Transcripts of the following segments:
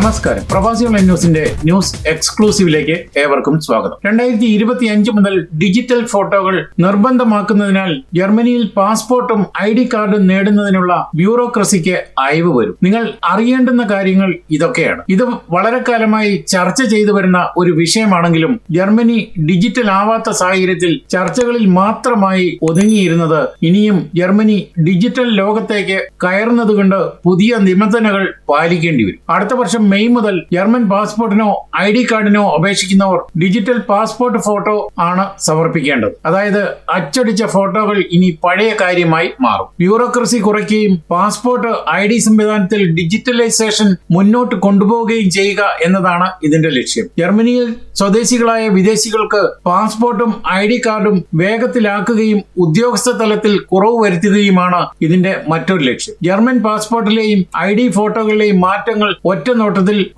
നമസ്കാരം. പ്രവാസി ഓൺലൈൻ ന്യൂസിന്റെ ന്യൂസ് എക്സ്ക്ലൂസീവിലേക്ക് ഏവർക്കും സ്വാഗതം. രണ്ടായിരത്തി ഇരുപത്തി അഞ്ച് മുതൽ ഡിജിറ്റൽ ഫോട്ടോകൾ നിർബന്ധമാക്കുന്നതിനാൽ ജർമ്മനിയിൽ പാസ്പോർട്ടും ഐ ഡി കാർഡും നേടുന്നതിനുള്ള ബ്യൂറോക്രസിക്ക് അയവ് വരും. നിങ്ങൾ അറിയേണ്ടുന്ന കാര്യങ്ങൾ ഇതൊക്കെയാണ്. ഇത് വളരെ കാലമായി ചർച്ച ചെയ്തു വരുന്ന ഒരു വിഷയമാണെങ്കിലും ജർമ്മനി ഡിജിറ്റൽ ആവാത്ത സാഹചര്യത്തിൽ ചർച്ചകളിൽ മാത്രമായി ഒതുങ്ങിയിരുന്നത് ഇനിയും ജർമ്മനി ഡിജിറ്റൽ ലോകത്തേക്ക് കയറുന്നതുകൊണ്ട് പുതിയ നിബന്ധനകൾ പാലിക്കേണ്ടി വരും. അടുത്ത വർഷം മെയ് മുതൽ ജർമ്മൻ പാസ്പോർട്ടിനോ ഐ ഡി കാർഡിനോ അപേക്ഷിക്കുന്നവർ ഡിജിറ്റൽ പാസ്പോർട്ട് ഫോട്ടോ ആണ് സമർപ്പിക്കേണ്ടത്. അതായത് അച്ചടിച്ച ഫോട്ടോകൾ ഇനി പഴയ കാര്യമായി മാറും. ബ്യൂറോക്രസി കുറയ്ക്കുകയും പാസ്പോർട്ട് ഐ ഡി സംവിധാനത്തിൽ ഡിജിറ്റലൈസേഷൻ മുന്നോട്ട് കൊണ്ടുപോവുകയും ചെയ്യുക എന്നതാണ് ഇതിന്റെ ലക്ഷ്യം. ജർമ്മനിയിൽ സ്വദേശികളായ വിദേശികൾക്ക് പാസ്പോർട്ടും ഐ ഡി കാർഡും വേഗത്തിലാക്കുകയും ഉദ്യോഗസ്ഥ തലത്തിൽ കുറവ് വരുത്തുകയുമാണ് ഇതിന്റെ മറ്റൊരു ലക്ഷ്യം. ജർമ്മൻ പാസ്പോർട്ടിലെയും ഐ ഡി ഫോട്ടോകളിലെയും മാറ്റങ്ങൾ ഒറ്റ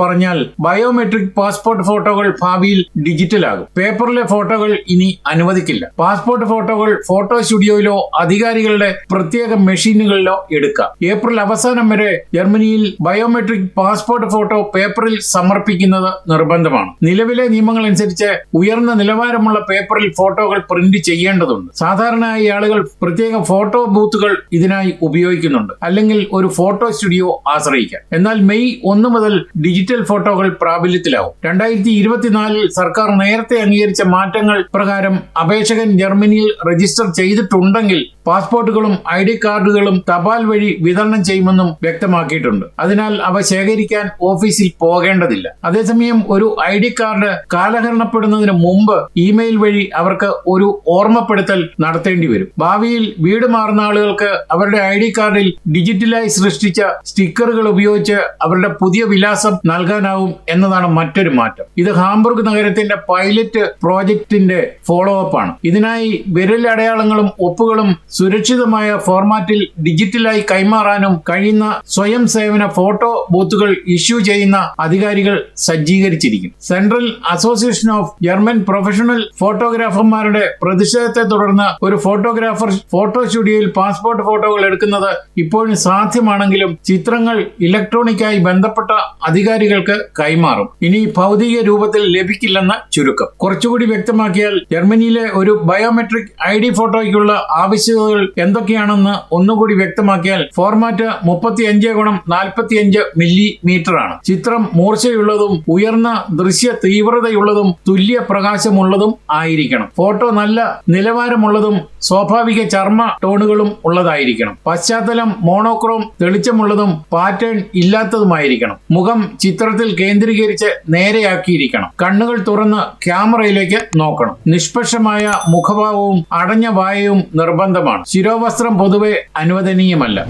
പറഞ്ഞാൽ ബയോമെട്രിക് പാസ്പോർട്ട് ഫോട്ടോകൾ ഭാവിയിൽ ഡിജിറ്റലാകും. പേപ്പറിലെ ഫോട്ടോകൾ ഇനി അനുവദിക്കില്ല. പാസ്പോർട്ട് ഫോട്ടോകൾ ഫോട്ടോ സ്റ്റുഡിയോയിലോ അധികാരികളുടെ പ്രത്യേക മെഷീനുകളിലോ എടുക്കാം. ഏപ്രിൽ അവസാനം വരെ ജർമ്മനിയിൽ ബയോമെട്രിക് പാസ്പോർട്ട് ഫോട്ടോ പേപ്പറിൽ സമർപ്പിക്കുന്നത് നിർബന്ധമാണ്. നിലവിലെ നിയമങ്ങൾ അനുസരിച്ച് ഉയർന്ന നിലവാരമുള്ള പേപ്പറിൽ ഫോട്ടോകൾ പ്രിന്റ് ചെയ്യേണ്ടതുണ്ട്. സാധാരണയായി ആളുകൾ പ്രത്യേക ഫോട്ടോ ബൂത്തുകൾ ഇതിനായി ഉപയോഗിക്കുന്നുണ്ട്. അല്ലെങ്കിൽ ഒരു ഫോട്ടോ സ്റ്റുഡിയോ ആശ്രയിക്കാം. എന്നാൽ മെയ് ഒന്ന് മുതൽ ഡിജിറ്റൽ ഫോട്ടോകൾ പ്രാബല്യത്തിലാവും. രണ്ടായിരത്തി ഇരുപത്തിനാലിൽ സർക്കാർ നേരത്തെ അംഗീകരിച്ച മാറ്റങ്ങൾ പ്രകാരം അപേക്ഷകൻ ജർമ്മനിയിൽ രജിസ്റ്റർ ചെയ്തിട്ടുണ്ടെങ്കിൽ പാസ്പോർട്ടുകളും ഐ ഡി കാർഡുകളും തപാൽ വഴി വിതരണം ചെയ്യുമെന്നും വ്യക്തമാക്കിയിട്ടുണ്ട്. അതിനാൽ അവ ശേഖരിക്കാൻ ഓഫീസിൽ പോകേണ്ടതില്ല. അതേസമയം ഒരു ഐ ഡി കാർഡ് കാലഹരണപ്പെടുന്നതിന് മുമ്പ് ഇമെയിൽ വഴി അവർക്ക് ഒരു ഓർമ്മപ്പെടുത്തൽ നടത്തേണ്ടി വരും. ഭാവിയിൽ വീട് മാറുന്ന ആളുകൾക്ക് അവരുടെ ഐ ഡി കാർഡിൽ ഡിജിറ്റലായി സൃഷ്ടിച്ച സ്റ്റിക്കറുകൾ ഉപയോഗിച്ച് അവരുടെ പുതിയ വിലാസം നൽകാനാവും എന്നതാണ് മറ്റൊരു മാറ്റം. ഇത് ഹാംബർഗ് നഗരത്തിന്റെ പൈലറ്റ് പ്രോജക്റ്റിന്റെ ഫോളോ അപ്പ് ആണ്. ഇതിനായി വിരൽ അടയാളങ്ങളും ഒപ്പുകളും സുരക്ഷിതമായ ഫോർമാറ്റിൽ ഡിജിറ്റലായി കൈമാറാനും കഴിയുന്ന സ്വയം സേവന ഫോട്ടോ ബൂത്തുകൾ ഇഷ്യൂ ചെയ്യുന്ന അധികാരികൾ സജ്ജീകരിച്ചിരിക്കും. Central association of German professional ഫോട്ടോഗ്രാഫർമാരുടെ പ്രതിഷേധത്തെ തുടർന്ന് ഒരു ഫോട്ടോഗ്രാഫർ ഫോട്ടോ സ്റ്റുഡിയോയിൽ പാസ്പോർട്ട് ഫോട്ടോകൾ എടുക്കുന്നത് ഇപ്പോഴും സാധ്യമാണെങ്കിലും ചിത്രങ്ങൾ ഇലക്ട്രോണിക്കായി ബന്ധപ്പെട്ട അധികാരികൾക്ക് കൈമാറും. ഇനി ഭൗതിക രൂപത്തിൽ ലഭിക്കില്ലെന്ന ചുരുക്കം. കുറച്ചുകൂടി വ്യക്തമാക്കിയാൽ ജർമ്മനിയിലെ ഒരു ബയോമെട്രിക് ഐ ഡി ഫോട്ടോയ്ക്കുള്ള ആവശ്യകതകൾ എന്തൊക്കെയാണെന്ന് ഒന്നുകൂടി വ്യക്തമാക്കിയാൽ ഫോർമാറ്റ് മുപ്പത്തി അഞ്ച് ഗുണം നാൽപ്പത്തി അഞ്ച് മില്ലിമീറ്റർ ആണ് ചിത്രം മൂർച്ചയുള്ളതും ഉയർന്ന ദൃശ്യ തീവ്രതയുള്ളതും തുല്യ പ്രകാശമുള്ളതും ആയിരിക്കണം. ഫോട്ടോ നല്ല നിലവാരമുള്ളതും സ്വാഭാവിക ചർമ്മ ടോണുകളും ഉള്ളതായിരിക്കണം. പശ്ചാത്തലം മോണോക്രോം തെളിച്ചമുള്ളതും പാറ്റേൺ ഇല്ലാത്തതുമായിരിക്കണം. മുഖം ചിത്രത്തിൽ കേന്ദ്രീകരിച്ച് നേരെയാക്കിയിരിക്കണം. കണ്ണുകൾ തുറന്ന് ക്യാമറയിലേക്ക് നോക്കണം. നിഷ്പക്ഷമായ മുഖഭാവവും അടഞ്ഞ വായയും നിർബന്ധമാണ്. ശിരോവസ്ത്രം പൊതുവെ അനുവദനീയമല്ല.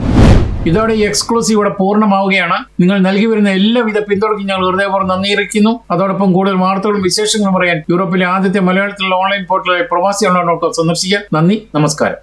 ഇതോടെ ഈ എക്സ്ക്ലൂസീവ് ഇവിടെ പൂർണമാവുകയാണ്. നിങ്ങൾ നൽകി വരുന്ന എല്ലാവിധ പിന്തുണയ്ക്കും ഞങ്ങൾ ഹൃദയപൂർവം നന്ദിയിരിക്കുന്നു അതോടൊപ്പം കൂടുതൽ വാർത്തകളും വിശേഷങ്ങളും അറിയാൻ യൂറോപ്പിലെ ആദ്യത്തെ മലയാളത്തിലുള്ള ഓൺലൈൻ പോർട്ടലായ പ്രവാസി ഓൺലൈൻ ഡോട്ട് സന്ദർശിക്കാൻ നന്ദി നമസ്കാരം.